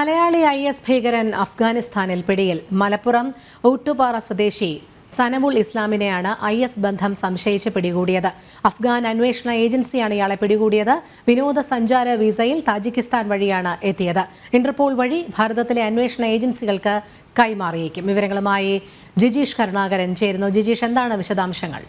Malayali I S ഭീകരൻ അഫ്ഗാനിസ്ഥാനിൽ പിടിയിൽ. മലപ്പുറം ഊട്ടുപാറ സ്വദേശി സനമുൾ ഇസ്ലാമിനെയാണ് ഐ എസ് ബന്ധം സംശയിച്ച് പിടികൂടിയത്. അഫ്ഗാൻ അന്വേഷണ ഏജൻസിയാണ് ഇയാളെ പിടികൂടിയത്. വിനോദസഞ്ചാര വിസയിൽ താജിക്കിസ്ഥാൻ വഴിയാണ് എത്തിയത്. ഇന്റർപോൾ വഴി ഭാരതത്തിലെ അന്വേഷണ ഏജൻസികൾക്ക് കൈമാറിയേക്കും. വിവരങ്ങളുമായി ജിജീഷ് കരുണാകരൻ ചേരുന്നു. ജിജീഷ് എന്താണ് വിശദാംശങ്ങൾ?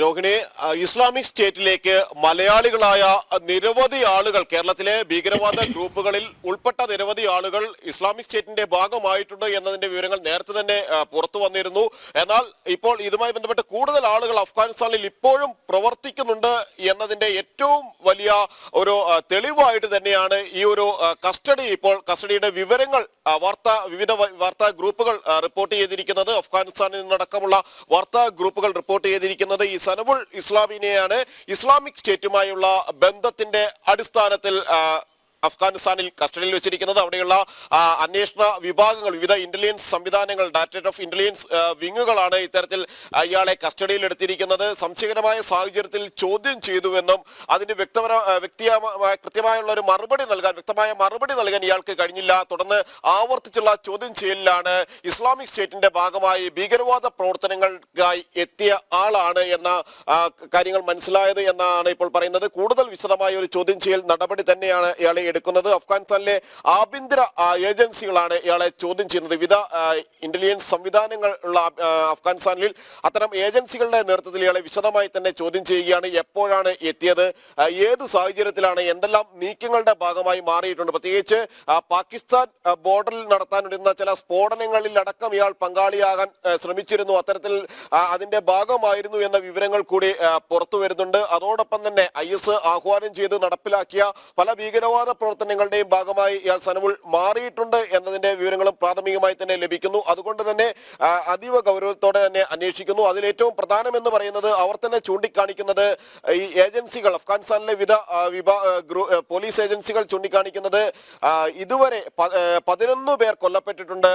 രോഹിണി ഇസ്ലാമിക് സ്റ്റേറ്റിലേക്ക് മലയാളികളായ നിരവധി ആളുകൾ കേരളത്തിലെ ഭീകരവാദ ഗ്രൂപ്പുകളിൽ ഉൾപ്പെട്ട നിരവധി ആളുകൾ ഇസ്ലാമിക് സ്റ്റേറ്റിന്റെ ഭാഗമായിട്ടുണ്ട് എന്നതിന്റെ വിവരങ്ങൾ നേരത്തെ തന്നെ പുറത്തു വന്നിരുന്നു. എന്നാൽ ഇപ്പോൾ ഇതുമായി ബന്ധപ്പെട്ട് കൂടുതൽ ആളുകൾ അഫ്ഗാനിസ്ഥാനിൽ ഇപ്പോഴും പ്രവർത്തിക്കുന്നുണ്ട് എന്നതിന്റെ ഏറ്റവും വലിയ ഒരു തെളിവായിട്ട് തന്നെയാണ് ഈ ഒരു കസ്റ്റഡി ഇപ്പോൾ കസ്റ്റഡിയുടെ വിവരങ്ങൾ വാർത്താ വിവിധ വാർത്താ ഗ്രൂപ്പുകൾ റിപ്പോർട്ട് ചെയ്തിരിക്കുന്നത് അഫ്ഗാനിസ്ഥാനിൽ നിന്നടക്കമുള്ള വാർത്താ ഗ്രൂപ്പുകൾ റിപ്പോർട്ട് ചെയ്തിരിക്കുന്നത് ഈ സനബുൾ ഇസ്ലാമിനെയാണ് ഇസ്ലാമിക് സ്റ്റേറ്റുമായുള്ള ബന്ധത്തിന്റെ അടിസ്ഥാനത്തിൽ അഫ്ഗാനിസ്ഥാനിൽ കസ്റ്റഡിയിൽ വെച്ചിരിക്കുന്നത്. അവിടെയുള്ള അന്വേഷണ വിഭാഗങ്ങൾ വിവിധ ഇന്റലിജൻസ് സംവിധാനങ്ങൾ ഡയറക്ടറേറ്റ് ഓഫ് ഇന്റലിജൻസ് വിങ്ങുകളാണ് ഇത്തരത്തിൽ ഇയാളെ കസ്റ്റഡിയിൽ എടുത്തിരിക്കുന്നത്. സംശയകരമായ സാഹചര്യത്തിൽ ചോദ്യം ചെയ്തുവെന്നും അതിന് വ്യക്തപര വ്യക്തിയമായ കൃത്യമായുള്ള ഒരു മറുപടി നൽകാൻ വ്യക്തമായ മറുപടി നൽകാൻ ഇയാൾക്ക് കഴിഞ്ഞില്ല. തുടർന്ന് ആവർത്തിച്ചുള്ള ചോദ്യം ചെയ്യലിലാണ് ഇസ്ലാമിക് സ്റ്റേറ്റിന്റെ ഭാഗമായി ഭീകരവാദ പ്രവർത്തനങ്ങൾക്കായി എത്തിയ ആളാണ് എന്ന കാര്യങ്ങൾ മനസ്സിലായത് എന്നാണ് ഇപ്പോൾ പറയുന്നത്. കൂടുതൽ വിശദമായ ഒരു ചോദ്യം ചെയ്യൽ നടപടി തന്നെയാണ് ഇയാളെ എടുക്കുന്നത്. അഫ്ഗാനിസ്ഥാനിലെ ആഭ്യന്തര ഏജൻസികളാണ് ഇയാളെ ചോദ്യം ചെയ്യുന്നത്. വിവിധ ഇന്റലിജൻസ് സംവിധാനങ്ങൾ ഉള്ള അഫ്ഗാനിസ്ഥാനിൽ അത്തരം ഏജൻസികളുടെ നേതൃത്വത്തിൽ ഇയാളെ വിശദമായി തന്നെ ചോദ്യം ചെയ്യുകയാണ്. എപ്പോഴാണ് എത്തിയത്? ഏത് സാഹചര്യത്തിലാണ്? എന്തെല്ലാം നീക്കങ്ങളുടെ ഭാഗമായി മാറിയിട്ടുണ്ട്? പ്രത്യേകിച്ച് പാകിസ്ഥാൻ ബോർഡറിൽ നടത്താനിരുന്ന ചില സ്ഫോടനങ്ങളിൽ അടക്കം ഇയാൾ പങ്കാളിയാകാൻ ശ്രമിച്ചിരുന്നു. അത്തരത്തിൽ അതിന്റെ ഭാഗമായിരുന്നു എന്ന വിവരങ്ങൾ കൂടി പുറത്തു വരുന്നുണ്ട് അതോടൊപ്പം തന്നെ ഐ എസ് ആഹ്വാനം ചെയ്ത് നടപ്പിലാക്കിയ പല ഭീകരവാദ പ്രവർത്തനങ്ങളുടെയും ഭാഗമായി ഇയാൾ സനവുൾ മാറിയിട്ടുണ്ട് എന്നതിന്റെ വിവരങ്ങളും പ്രാഥമികമായി തന്നെ ലഭിക്കുന്നു. അതുകൊണ്ട് തന്നെ അതീവ ഗൗരവത്തോടെ തന്നെ അന്വേഷിക്കുന്നു. അതിൽ ഏറ്റവും പ്രധാനമെന്ന് പറയുന്നത് അവർ തന്നെ ചൂണ്ടിക്കാണിക്കുന്നത് ഈ ഏജൻസികൾ അഫ്ഗാനിസ്ഥാനിലെ വിവിധ വിഭാഗ പോലീസ് ഏജൻസികൾ ചൂണ്ടിക്കാണിക്കുന്നത് ഇതുവരെ പതിനൊന്ന് പേർ കൊല്ലപ്പെട്ടിട്ടുണ്ട്.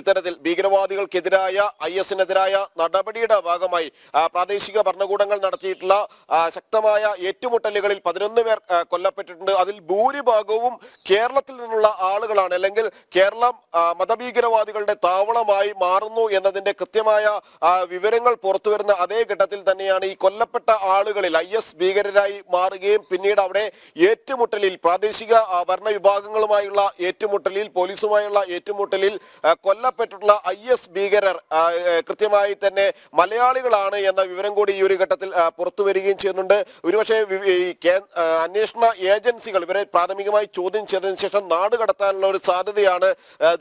ഇത്തരത്തിൽ ഭീകരവാദികൾക്കെതിരായ ഐ എസിനെതിരായ നടപടിയുടെ ഭാഗമായി പ്രാദേശിക ഭരണകൂടങ്ങൾ നടത്തിയിട്ടുള്ള ശക്തമായ ഏറ്റുമുട്ടലുകളിൽ പതിനൊന്ന് പേർ കൊല്ലപ്പെട്ടിട്ടുണ്ട്. അതിൽ ഭൂരിഭാഗവും കേരളത്തിൽ നിന്നുള്ള ആളുകളാണ്. അല്ലെങ്കിൽ കേരളം മതഭീകരവാദികളുടെ താവളമായി മാറുന്നു എന്നതിന്റെ കൃത്യമായ വിവരങ്ങൾ പുറത്തു വരുന്ന അതേ ഘട്ടത്തിൽ തന്നെയാണ് ഈ കൊല്ലപ്പെട്ട ആളുകളിൽ ഐ എസ് ഭീകരരായി മാറുകയും പിന്നീട് അവിടെ ഏറ്റുമുട്ടലിൽ പ്രാദേശിക ആ, ഭരണ വിഭാഗങ്ങളുമായുള്ള ഏറ്റുമുട്ടലിൽ പോലീസുമായുള്ള ഏറ്റുമുട്ടലിൽ കൊല്ലപ്പെട്ടിട്ടുള്ള ഐ എസ് ഭീകരർ കൃത്യമായി തന്നെ മലയാളികളാണ് എന്ന വിവരം കൂടി ഈ ഒരു ഘട്ടത്തിൽ പുറത്തു വരികയും ചെയ്യുന്നുണ്ട്. ഒരുപക്ഷെ അന്വേഷണ ഏജൻസികൾ ഇവരെ പ്രാഥമികമായി ചോദ്യം ചെയ്തതിനു ശേഷം നാട് കടത്താനുള്ള ഒരു സാധ്യതയാണ്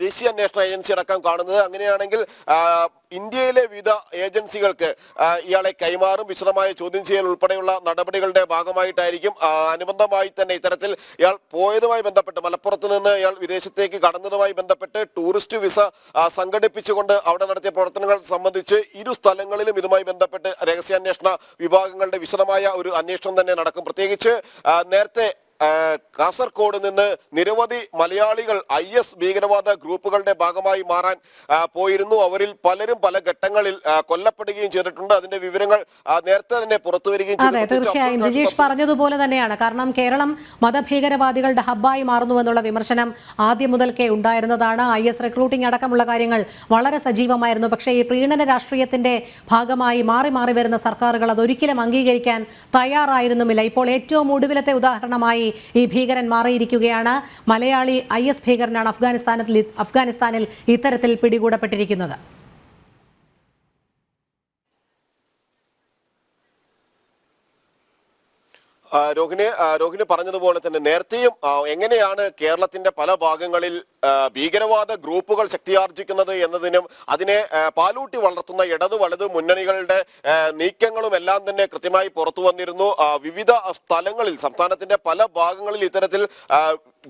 ദേശീയ അന്വേഷണ ഏജൻസി അടക്കം കാണുന്നത്. അങ്ങനെയാണെങ്കിൽ ഇന്ത്യയിലെ വിവിധ ഏജൻസികൾക്ക് ഇയാളെ കൈമാറും വിശദമായ ചോദ്യം ചെയ്യൽ ഉൾപ്പെടെയുള്ള നടപടികളുടെ ഭാഗമായിട്ടായിരിക്കും അനുബന്ധമായി തന്നെ ഇത്തരത്തിൽ ഇയാൾ പോയതുമായി ബന്ധപ്പെട്ട് മലപ്പുറത്ത് നിന്ന് ഇയാൾ വിദേശത്തേക്ക് കടന്നതുമായി ബന്ധപ്പെട്ട് ടൂറിസ്റ്റ് വിസ സംഘടിപ്പിച്ചുകൊണ്ട് അവിടെ നടത്തിയ പ്രവർത്തനങ്ങൾ സംബന്ധിച്ച് ഇരു സ്ഥലങ്ങളിലും ഇതുമായി ബന്ധപ്പെട്ട് രഹസ്യാന്വേഷണ വിഭാഗങ്ങളുടെ വിശദമായ ഒരു അന്വേഷണം തന്നെ നടക്കും. പ്രത്യേകിച്ച് നേരത്തെ കാസർഗോഡ് നിന്ന് നിരവധി മലയാളികൾ ഐ എസ് ഭീകരവാദ ഗ്രൂപ്പുകളുടെ ഭാഗമായി മാറാൻ പോയിരുന്നു. അവരിൽ പലരും പല ഘട്ടങ്ങളിൽ കൊല്ലപ്പെടുകയും ചെയ്തിട്ടുണ്ട്. അതിന്റെ വിവരങ്ങൾ നേരത്തെ തന്നെ പുറത്തു വരികയും അതെ തീർച്ചയായും. രജീഷ് പറഞ്ഞതുപോലെ തന്നെയാണ്. കാരണം കേരളം മതഭീകരവാദികളുടെ ഹബ്ബായി മാറുന്നു എന്നുള്ള വിമർശനം ആദ്യം മുതൽക്കേ ഉണ്ടായിരുന്നതാണ്. ഐ എസ് റിക്രൂട്ടിംഗ് അടക്കമുള്ള കാര്യങ്ങൾ വളരെ സജീവമായിരുന്നു. പക്ഷേ ഈ പ്രീണന രാഷ്ട്രീയത്തിന്റെ ഭാഗമായി മാറി മാറി വരുന്ന സർക്കാരുകൾ അതൊരിക്കലും അംഗീകരിക്കാൻ തയ്യാറായിരുന്നുമില്ല. ഇപ്പോൾ ഏറ്റവും ഒടുവിലത്തെ ഉദാഹരണമായി ഈ ഭീകരൻ മാറിയിരിക്കുകയാണ്. മലയാളി ഐ എസ് ഭീകരനാണ് അഫ്ഗാനിസ്ഥാനത്തിൽ അഫ്ഗാനിസ്ഥാനിൽ ഇത്തരത്തിൽ പിടികൂടപ്പെട്ടിരിക്കുന്നത്. രോഹിണി രോഹിണി പറഞ്ഞതുപോലെ തന്നെ നേരത്തെയും എങ്ങനെയാണ് കേരളത്തിന്റെ പല ഭാഗങ്ങളിൽ ഭീകരവാദ ഗ്രൂപ്പുകൾ ശക്തിയാർജിക്കുന്നത് എന്നതിനും അതിനെ പാലൂട്ടി വളർത്തുന്ന ഇടതു വലതു മുന്നണികളുടെ നീക്കങ്ങളും എല്ലാം തന്നെ കൃത്യമായി പുറത്തു വന്നിരുന്നു. വിവിധ സ്ഥലങ്ങളിൽ സംസ്ഥാനത്തിന്റെ പല ഭാഗങ്ങളിൽ ഇത്തരത്തിൽ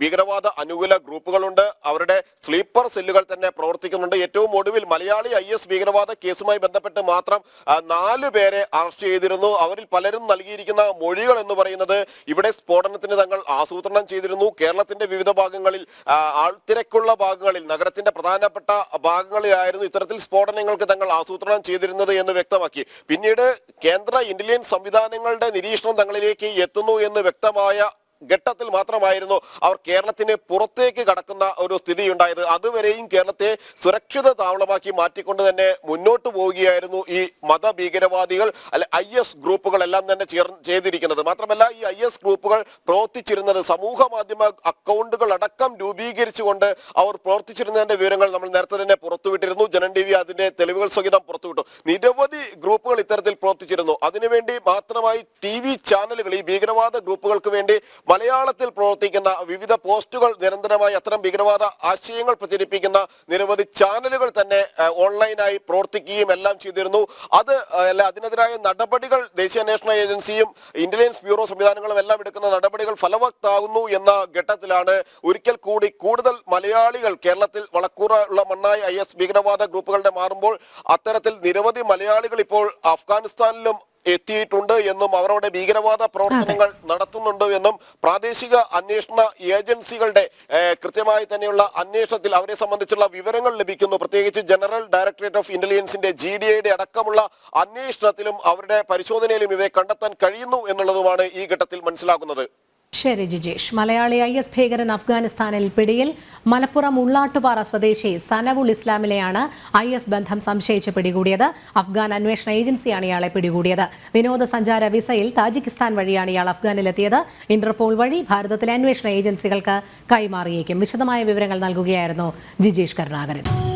ഭീകരവാദ അനുകൂല ഗ്രൂപ്പുകളുണ്ട്. അവരുടെ സ്ലീപ്പർ സെല്ലുകൾ തന്നെ പ്രവർത്തിക്കുന്നുണ്ട്. ഏറ്റവും ഒടുവിൽ മലയാളി ഐ എസ് ഭീകരവാദ കേസുമായി ബന്ധപ്പെട്ട് മാത്രം നാല് പേരെ അറസ്റ്റ് ചെയ്തിരുന്നു. അവരിൽ പലരും നൽകിയിരിക്കുന്ന മൊഴികൾ എന്ന് പറയുന്നത് ഇവിടെ സ്ഫോടനത്തിന് തങ്ങൾ ആസൂത്രണം ചെയ്തിരുന്നു. കേരളത്തിന്റെ വിവിധ ഭാഗങ്ങളിൽ ആൾത്തിര പുറത്തേക്കുള്ള ഭാഗങ്ങളിൽ നഗരത്തിന്റെ പ്രധാനപ്പെട്ട ഭാഗങ്ങളിലായിരുന്നു ഇത്തരത്തിൽ സ്ഫോടനങ്ങൾക്ക് തങ്ങൾ ആസൂത്രണം ചെയ്തിരുന്നത് എന്ന് വ്യക്തമാക്കി. പിന്നീട് കേന്ദ്ര ഇന്റലിജൻസ് സംവിധാനങ്ങളുടെ നിരീക്ഷണം തങ്ങളിലേക്ക് എത്തുന്നു എന്ന് വ്യക്തമായ ഘട്ടത്തിൽ മാത്രമായിരുന്നു അവർ കേരളത്തിന് പുറത്തേക്ക് കടക്കുന്ന ഒരു സ്ഥിതി ഉണ്ടായത് അതുവരെയും കേരളത്തെ സുരക്ഷിത താവളമാക്കി മാറ്റിക്കൊണ്ട് തന്നെ മുന്നോട്ട് പോവുകയായിരുന്നു ഈ മതഭീകരവാദികൾ അല്ലെ ഐ എസ് ഗ്രൂപ്പുകളെല്ലാം തന്നെ ചേർ ചെയ്തിരിക്കുന്നത്. മാത്രമല്ല ഈ ഐ എസ് ഗ്രൂപ്പുകൾ പ്രവർത്തിച്ചിരുന്നത് സമൂഹ മാധ്യമ അക്കൗണ്ടുകൾ അടക്കം രൂപീകരിച്ചുകൊണ്ട് അവർ പ്രവർത്തിച്ചിരുന്നതിന്റെ വിവരങ്ങൾ നമ്മൾ നേരത്തെ തന്നെ പുറത്തുവിട്ടിരുന്നു. ജനൻ ടി വി അതിന്റെ തെളിവുകൾ സഹിതം പുറത്തുവിട്ടു. നിരവധി ഗ്രൂപ്പുകൾ ഇത്തരത്തിൽ പ്രവർത്തിച്ചിരുന്നു. അതിനുവേണ്ടി മാത്രമായി ടി വി ചാനലുകൾ ഈ ഭീകരവാദ ഗ്രൂപ്പുകൾക്ക് വേണ്ടി മലയാളത്തിൽ പ്രവർത്തിക്കുന്ന വിവിധ പോസ്റ്റുകൾ നിരന്തരമായി അത്തരം ഭീകരവാദ ആശയങ്ങൾ പ്രചരിപ്പിക്കുന്ന നിരവധി ചാനലുകൾ തന്നെ ഓൺലൈനായി പ്രവർത്തിക്കുകയും എല്ലാം ചെയ്തിരുന്നു. അത് അല്ല അതിനെതിരായ നടപടികൾ ദേശീയ അന്വേഷണ ഏജൻസിയും ഇന്റലിജൻസ് ബ്യൂറോ സംവിധാനങ്ങളും എല്ലാം എടുക്കുന്ന നടപടികൾ ഫലവത്താകുന്നു എന്ന ഘട്ടത്തിലാണ് ഒരിക്കൽ കൂടി കൂടുതൽ മലയാളികൾ കേരളത്തിൽ വളക്കൂറ ഉള്ള മണ്ണായി ഐ ഭീകരവാദ ഗ്രൂപ്പുകളുടെ മാറുമ്പോൾ അത്തരത്തിൽ നിരവധി മലയാളികൾ ഇപ്പോൾ അഫ്ഗാനിസ്ഥാനിലും എത്തിയിട്ടുണ്ട് എന്നും അവരുടെ ഭീകരവാദ പ്രവർത്തനങ്ങൾ നടത്തുന്നുണ്ട് എന്നും പ്രാദേശിക അന്വേഷണ ഏജൻസികളുടെ കൃത്യമായി തന്നെയുള്ള അന്വേഷണത്തിൽ അവരെ സംബന്ധിച്ചുള്ള വിവരങ്ങൾ ലഭിക്കുന്നു. പ്രത്യേകിച്ച് ജനറൽ ഡയറക്ടറേറ്റ് ഓഫ് ഇന്റലിജൻസിന്റെ ജി ഡി ഐയുടെ അടക്കമുള്ള അന്വേഷണത്തിലും അവരുടെ പരിശോധനയിലും ഇവയെ കണ്ടെത്താൻ കഴിയുന്നു എന്നുള്ളതുമാണ് ഈ ഘട്ടത്തിൽ മനസ്സിലാക്കുന്നത്. ശരി ജിജേഷ്. മലയാളി ഐ എസ് ഭീകരൻ അഫ്ഗാനിസ്ഥാനിൽ പിടിയിൽ മലപ്പുറം ഉള്ളാട്ടുപാറ സ്വദേശി സനവുൾ ഇസ്ലാമിലെയാണ് ഐ എസ് ബന്ധം സംശയിച്ച് പിടികൂടിയത്. അഫ്ഗാൻ അന്വേഷണ ഏജൻസിയാണ് ഇയാളെ പിടികൂടിയത്. വിനോദസഞ്ചാര വിസയിൽ താജിക്കിസ്ഥാൻ വഴിയാണ് ഇയാൾ അഫ്ഗാനിലെത്തിയത്. ഇന്റർപോൾ വഴി ഭാരതത്തിലെ അന്വേഷണ ഏജൻസികൾക്ക് കൈമാറിയേക്കും. വിശദമായ വിവരങ്ങൾ നൽകുകയായിരുന്നു ജിജേഷ് കരുണാകരൻ.